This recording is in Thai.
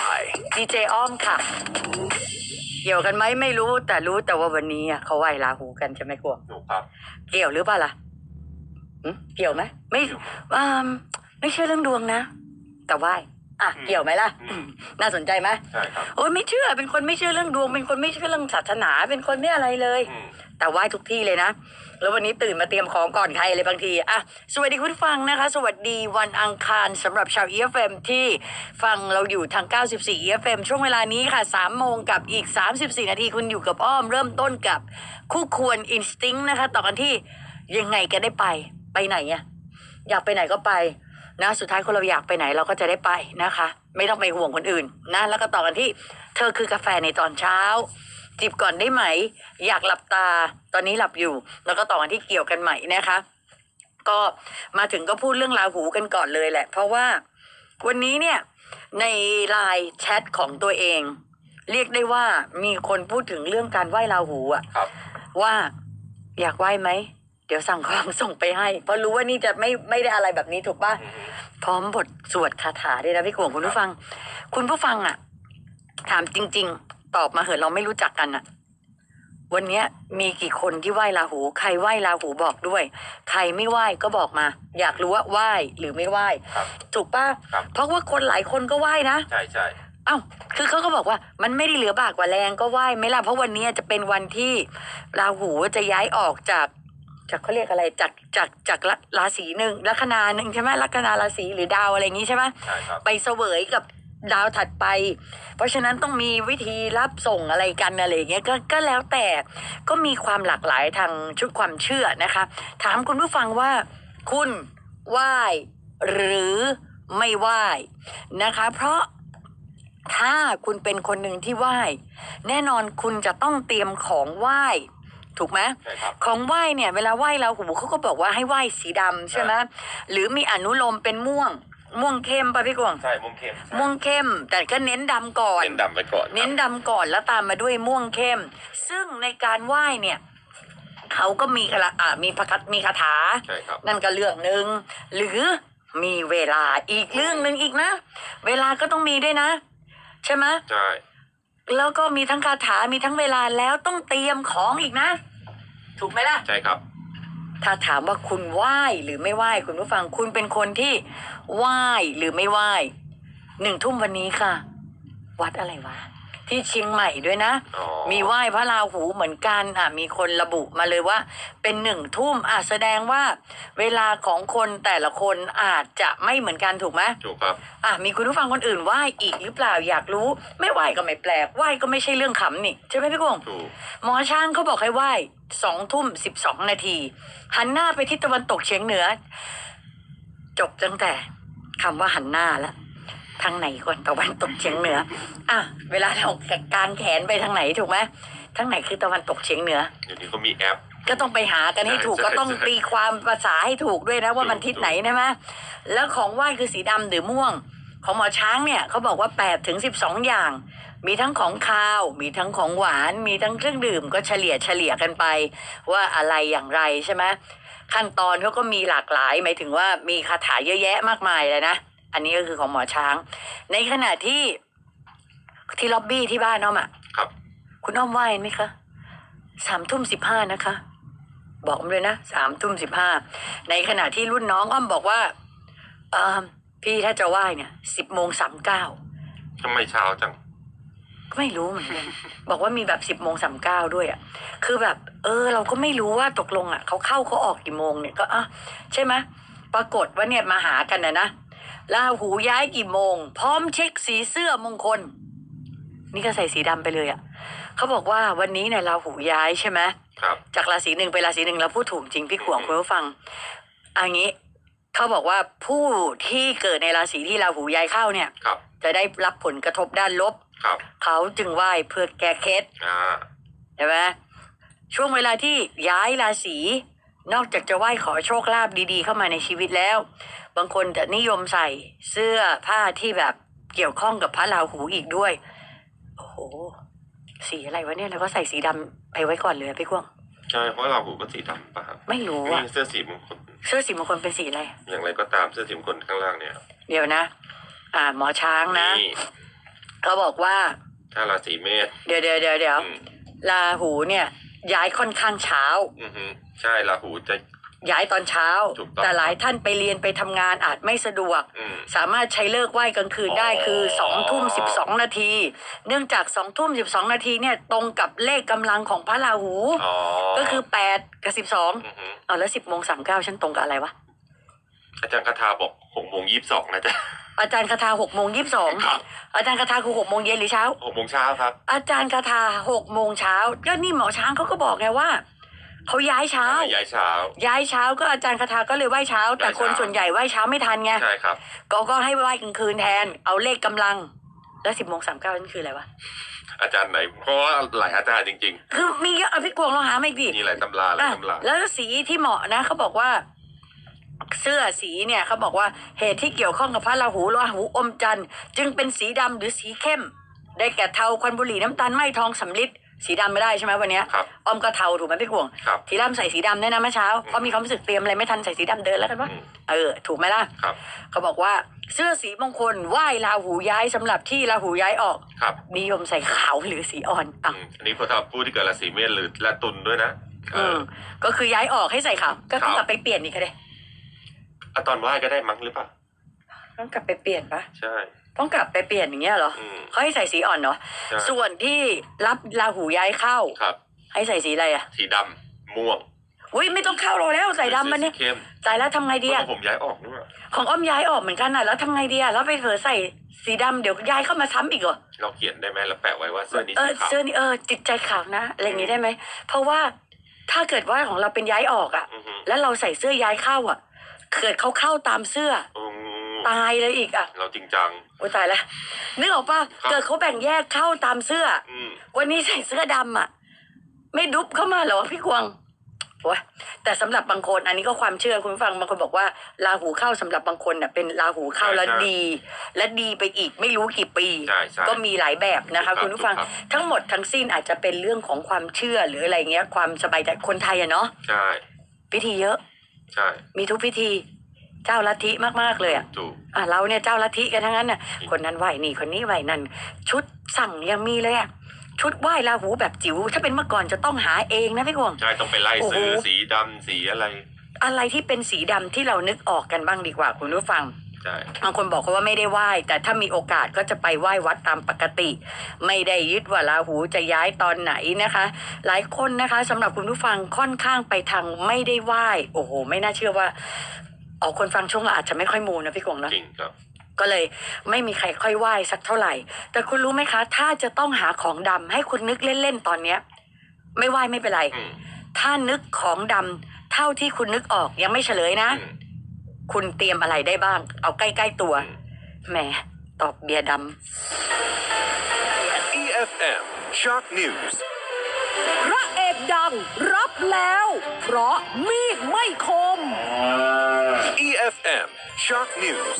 by ดีเจอ้อมค่ะ เกี่ยวกันไหมไม่รู้แต่รู้แต่ว่าวันนี้อะเขาไหว้ลาหูกันใช่ไหมกวงถูกครับ เกี่ยวหรือเปล่าล่ะหึเกี่ยวไหมไม่อ่าไม่เชื่อเรื่องดวงนะ แต่ไหว้อะเกี่ยวไหมล่ะ อืม น่าสนใจไหมใช่ครับโอ้ยไม่เชื่อเป็นคนไม่เชื่อเรื่องดวง เป็นคนไม่เชื่อเรื่องศาสนา เป็นคนไม่อะไรเลย อืม แต่ไหว้ทุกที่เลยนะ แล้ววันนี้ตื่นมาเตรียมของก่อนใครเลยบางทีอะสวัสดีคุณฟังนะคะ สวัสดีวันอังคารสำหรับชาว EFM ที่ฟังเราอยู่ทาง 94 EFM ช่วงเวลานี้ค่ะ3โมงกับอีก 34 นาทีคุณอยู่กับอ้อม เริ่มต้นกับคู่ควร Instinct นะคะ ต่อกันที่ยังไงก็ได้ไปไปไหนอะอยากไปไหนก็ไปนะสุดท้ายคนเราอยากไปไหนเราก็จะได้ไปนะคะ ไม่ต้องไปห่วงคนอื่นนะแล้วก็ต่อกันที่ เธอคือกาแฟในตอนเช้า จิบก่อนได้ไหม อยากหลับตา ตอนนี้หลับอยู่ แล้วก็ต่อกันที่เกี่ยวกันใหม่นะคะ ก็มาถึงก็พูดเรื่องราหูกันก่อนเลยแหละ เพราะว่าวันนี้เนี่ยในไลน์แชทของตัวเอง เรียกได้ว่ามีคนพูดถึงเรื่องการไหว้ราหูอะครับว่าอยากไหว้ไหมเดี๋ยวสั่งของส่งไปให้ เพราะรู้ว่านี่จะไม่ไม่ได้อะไรแบบนี้ถูกปะอืมพร้อมบทสวดคาถาด้วยนะพี่กวงคุณผู้ฟัง คุณผู้ฟังอะ ถามจริง ๆ ตอบมาเหอะเราไม่รู้จักกันอะวันเนี้ยมีกี่คนที่ไหว้ราหู ใครไหว้ราหูบอกด้วย ใครไม่ไหว้ก็บอกมา อยากรู้ว่าไหว้หรือไม่ไหว้ครับถูกปะครับ เพราะว่าคนหลายคนก็ไหว้นะ ใช่ใช่เอ้า คือเขาก็บอกว่ามันไม่ได้เหลือบากกว่าแรงก็ไหว้ไหม่ล่ะเพราะวันนี้จะเป็นวันที่ราหูจะย้ายออกจาก จากเขาเรียกอะไรจากจากจากราราศีหนึ่งลัคนาหนึ่งใช่ไหมลัคนาราศีหรือดาวอะไรอย่างงี้ใช่ไหมใช่ครับ ไปเสวยกับ ดาวถัดไป เพราะฉะนั้นต้องมีวิธีรับส่งอะไรกันอะไรอย่างเงี้ยก็ก็แล้วแต่ก็มีความหลากหลายทางชุดความเชื่อนะคะ ถามคุณผู้ฟังว่า คุณไหว้หรือไม่ไหว้นะคะ เพราะถ้าคุณเป็นคนหนึ่งที่ไหว้ แน่นอนคุณจะต้องเตรียมของไหว้ถูกไหมใช่ครับของไหว้เนี่ย เวลาไหว้เราหูเขาก็บอกว่าให้ไหว้สีดำใช่ไหมหรือมีอนุโลมเป็นม่วง ม่วงเข้มป่ะพี่กวางใช่มุมเข้มใช่ม่วงเข้ม แต่ก็เน้นดำก่อน เน้นดำไปก่อนครับเน้นดำก่อนแล้วตามมาด้วยม่วงเข้ม ซึ่งในการไหว้เนี่ยเขาก็มีกระอ่ามีพระคัมีคาถา ใช่ครับ นั่นก็เรื่องหนึ่งหรือมีเวลาอีกเรื่องหนึ่งอีกนะ เวลาก็ต้องมีด้วยนะ ใช่ไหมใช่แล้วก็มีทั้งคาถามีทั้งเวลาแล้วต้องเตรียมของอีกนะ ถูกไหมล่ะ ใช่ครับ ถ้าถามว่าคุณไหว้หรือไม่ไหว้คุณผู้ฟังคุณเป็นคนที่ไหว้หรือไม่ไหว้หนึ่งทุ่มวันนี้ค่ะ วัดอะไรวะ ที่เชียงใหม่ด้วยนะ อ๋อ มีไหว้พระราหูเหมือนกันอะมีคนระบุมาเลยว่า เป็นหนึ่งทุ่มอะแสดงว่า เวลาของคนแต่ละคนอาจจะไม่เหมือนกันถูกไหม ถูกครับ อะมีคุณผู้ฟังคนอื่นไหว้อีกหรือเปล่าอยากรู้ ไม่ไหว้ก็ไม่แปลกไหว้ก็ไม่ใช่เรื่องขำนี่ใช่ไหมพี่กงถูก หมอช้างเขาบอกให้ไหว้สองทุ่มสิบสองนาที หันหน้าไปทิศตะวันตกเฉียงเหนือ จบตั้งแต่คำว่าหันหน้าแล้วทางไหนก่อนตะวันตกเฉียงเหนือ อะ เวลาเรากางแขนไปทางไหนถูกไหมทางไหนคือตะวันตกเฉียงเหนือ เดี๋ยวนี้ก็มีแอป ก็ต้องไปหากันให้ถูกใช่ก็ต้องใช่ ตีความภาษาให้ถูกด้วยนะว่ามันทิศไหนใช่ไหมแล้วของไหว้คือสีดำหรือม่วง ของหมอช้างเนี่ยเขาบอกว่าแปดถึงสิบสองอย่าง มีทั้งของคาว มีทั้งของหวาน มีทั้งเครื่องดื่มก็เฉลี่ยเฉลี่ยกันไป ว่าอะไรอย่างไรใช่ไหมขั้นตอนเขาก็มีหลากหลายหมายถึงว่ามีคาถาเยอะแยะมากมายเลยนะ อันนี้ก็คือของหมอช้าง ในขณะที่ที่ล็อบบี้ที่บ้านน้อมอะครับ คุณอ้อมไหว้ไหมคะสามทุ่มสิบห้านะคะ บอกผมเลยนะสามทุ่มสิบห้าในขณะที่รุ่นน้องอ้อมบอกว่าเออพี่ถ้าจะไหว้เนี่ยสิบโมงสามเก้าทำไมเช้าจังก็ไม่รู้เหมือนกันบอกว่ามีแบบสิบโมงสามเก้าด้วยอะ คือแบบ เออ เราก็ไม่รู้ว่าตกลงอะเขาเข้าเขาออกกี่โมงเนี่ยก็อะใช่ไหมปรากฏว่าเนี่ยมาหากันนะนะ ลาหูย้ายกี่โมง พร้อมเช็คสีเสื้อมงคล นี่ก็ใส่สีดำไปเลยอะเขาบอกว่าวันนี้เนี่ยลาหูย้ายใช่ไหมครับจากราศีหนึ่งไปราศีหนึ่งเราพูดถูกจริงพี่ขวงคุณผู้ฟังอันนี้เขาบอกว่าผู้ที่เกิดในราศีที่ราหูย้ายเข้าเนี่ยครับจะได้รับผลกระทบด้านลบครับเขาจึงไหว้เพื่อแก้เคล็ดอ่าใช่ไหมช่วงเวลาที่ย้ายราศี นอกจากจะไหว้ขอโชคลาภดีๆ เข้ามาในชีวิตแล้ว บางคนจะนิยมใส่เสื้อผ้าที่แบบเกี่ยวข้องกับพระราหูอีกด้วย โอ้โห สีอะไรวะเนี่ยแล้วก็ใส่สีดำไปไว้ก่อนเลยอะพี่กวางใช่เพราะเราหูก็สีดำป่ะครับไม่รู้มีอะเสื้อสีมงคลเสื้อสีมงคลเป็นสีอะไร อย่างไรก็ตามเสื้อสีมงคลข้างล่างเนี่ยเดี๋ยวนะ อ่า หมอช้างนะนี่เขาบอกว่าถ้าราศีเมษเดี๋ยวเดี๋ยวเดี๋ยวเดี๋ยวอืมราหูเนี่ย ย้ายค่อนข้างเช้า อือฮึใช่ราหูจะ ย้ายตอนเช้า ถูกต้อง แต่หลายท่านไปเรียนไปทำงานอาจไม่สะดวก อืม สามารถใช้เลิกไหว้กลางคืนได้คือสองทุ่มสิบสองนาที เนื่องจากสองทุ่มสิบสองนาทีเนี่ยตรงกับเลขกำลังของพระราหู อ๋อก็คือแปดกับสิบสองอือฮึเอาแล้วสิบโมงสามเก้าฉันตรงกับอะไรวะ อาจารย์คาถาบอกหกโมงยี่สิบสองนะจ๊ะ อาจารย์คาถาหกโมงยี่สิบสองครับอาจารย์คาถาคือหกโมงเย็นหรือเช้า หกโมงเช้าครับ อาจารย์คาถาหกโมงเช้าก็นี่หมอช้างเขาก็บอกไงว่าเขาย้ายเช้า ย้ายเช้า ย้ายเช้าก็อาจารย์คาถาก็เลยไหว้เช้า แต่คนไหว้เช้าส่วนใหญ่ไหว้เช้าไม่ทันไงใช่ครับก็ก็ให้ไหว้กลางคืนแทน เอาเลขกำลัง แล้วสิบโมงสามเก้านั่นคืออะไรวะอาจารย์ไหน เพราะว่าหลายอาจารย์จริงคือมีเยอะเอาพี่กวงลองหามาอีกดิๆมีหลายตำราหลายอะตำราแล้วสีที่เหมาะนะเขาบอกว่าเสื้อสีเนี่ยเขาบอกว่าเหตุที่เกี่ยวข้องกับพระราหูราหูอมจันทร์จึงเป็นสีดำหรือสีเข้ม ได้แก่เทาควันบุหรี่น้ำตาลไหมทองสำลิดสีดำไม่ได้ใช่ไหมวันเนี้ยครับออมก็เทาถูกไหมพี่กวงครับทีร่ำใส่สีดำเนี่ยนะเมื่อเช้าเพราะมีความรู้สึกเตรียมอะไรไม่ทันใส่สีดำเดินแล้วกันวะอืมเออถูกไหมล่ะครับเขาบอกว่าเสื้อสีมงคลไหว้ราหูย้ายสำหรับที่ราหูย้ายออกครับนิยมใส่ขาวหรือสีอ่อนอะอืมอันนี้พอทำผู้ที่เกิดราศีเมษหรือและตุลด้วยนะเออือมก็คือย้ายออกให้ใส่ขาวก็ต้องครับกลับไปเปลี่ยนอีกค่ะเด้ อะตอนไหว้ก็ได้มั้งหรือเปล่าต้องกลับไปเปลี่ยนปะใช่ ต้องกลับไปเปลี่ยนอย่างเงี้ยเหรออืมเขาให้ใส่สีอ่อนเนาะใช่ส่วนที่รับราหูย้ายเข้า ครับ ให้ใส่สีอะไรอะสีดำม่วงอุ้ยไม่ต้องเข้าเราแล้วใส่ดำมันเนี่ยสีเข้มใส่แล้วทำไงดีเมื่อะอผมย้ายออกด้วยของอ้อมย้ายออกเหมือนกันอะแล้วทำไงดีอะแล้วไปเผลอใส่สีดำเดี๋ยวย้ายเข้ามาซ้ำอีกเหรอเราเขียนได้ไหมเราแปะไว้ว่าเสื้อนี้เอสีอขาวเสื้อนี่เออจิตใจขาวนะอะไรอย่างงี้ได้ไหมเพราะว่าถ้าเกิดว่าของเราเป็นย้ายออกอะ อือฮึแล้วเราใส่เสื้อย้ายเข้าอะ เกิดเขาเข้าตามเสื้ออืมตายเลยอีกอะเราจริงจัง โอ้ยตายแล้วนึกออกปะครับ เกิดเขาแบ่งแยกเข้าตามเสื้อ อืมวันนี้ใส่เสื้อดำอะ ไม่ดุบเข้ามาเหรอพี่กวางโอ้ยแต่สำหรับบางคนอันนี้ก็ความเชื่อคุณผู้ฟังบางคนบอกว่าราหูเข้าสำหรับบางคนเน่ะเป็นราหูเข้าแล้วดี และดีไปอีกไม่รู้กี่ปี ใช่ใช่ ก็มีหลายแบบนะคะ ถูกครับคุณผู้ฟังถูกครับ ทั้งหมดทั้งสิ้นอาจจะเป็นเรื่องของความเชื่อหรืออะไรเงี้ย ความสบายใจคนไทยอะเนาะใช่พิธีเยอะ ใช่ มีทุกพิธีเจ้าลัทธิมากๆเลยอะถูกอะเราเนี่ยเจ้าลัทธิกันทั้งนั้นน่ะ คนนั้นไหวนี่คนนี้ไหวนั่น ชุดสั่งยังมีเลยอะชุดไหว้ราหูแบบจิ๋วถ้าเป็นเมื่อก่อนจะต้องหาเองนะพี่กวงใช่ต้องไปไล่โอ้โหซื้อสีดำสีอะไร อะไรที่เป็นสีดำที่เรานึกออกกันบ้างดีกว่าคุณผู้ฟัง ใช่บางคนบอกว่าไม่ได้ไหว้ แต่ถ้ามีโอกาสก็จะไปไหว้วัดตามปกติ ไม่ได้ยึดว่าราหูจะย้ายตอนไหนนะคะ หลายคนนะคะสำหรับคุณผู้ฟังค่อนข้างไปทางไม่ได้ไหว้โอ้โห ไม่น่าเชื่อว่าออกคนฟังช่วงเราอาจจะไม่ค่อยมูนะพี่กงเนอะจริงครับก็เลยไม่มีใครค่อยไหว้สักเท่าไหร่ แต่คุณรู้ไหมคะ ถ้าจะต้องหาของดำให้คุณนึกเล่นๆตอนเนี้ย ไม่ไหว้ไม่เป็นไรอืมถ้านึกของดำเท่าที่คุณนึกออกยังไม่เฉลยนะอืม คุณเตรียมอะไรได้บ้าง เอาใกล้ ๆ ตัวอืมแหมตอบเบียร์ด EFM Shock News พระเอกดังรับแล้ว เพราะมีดไม่คม EFM Shock News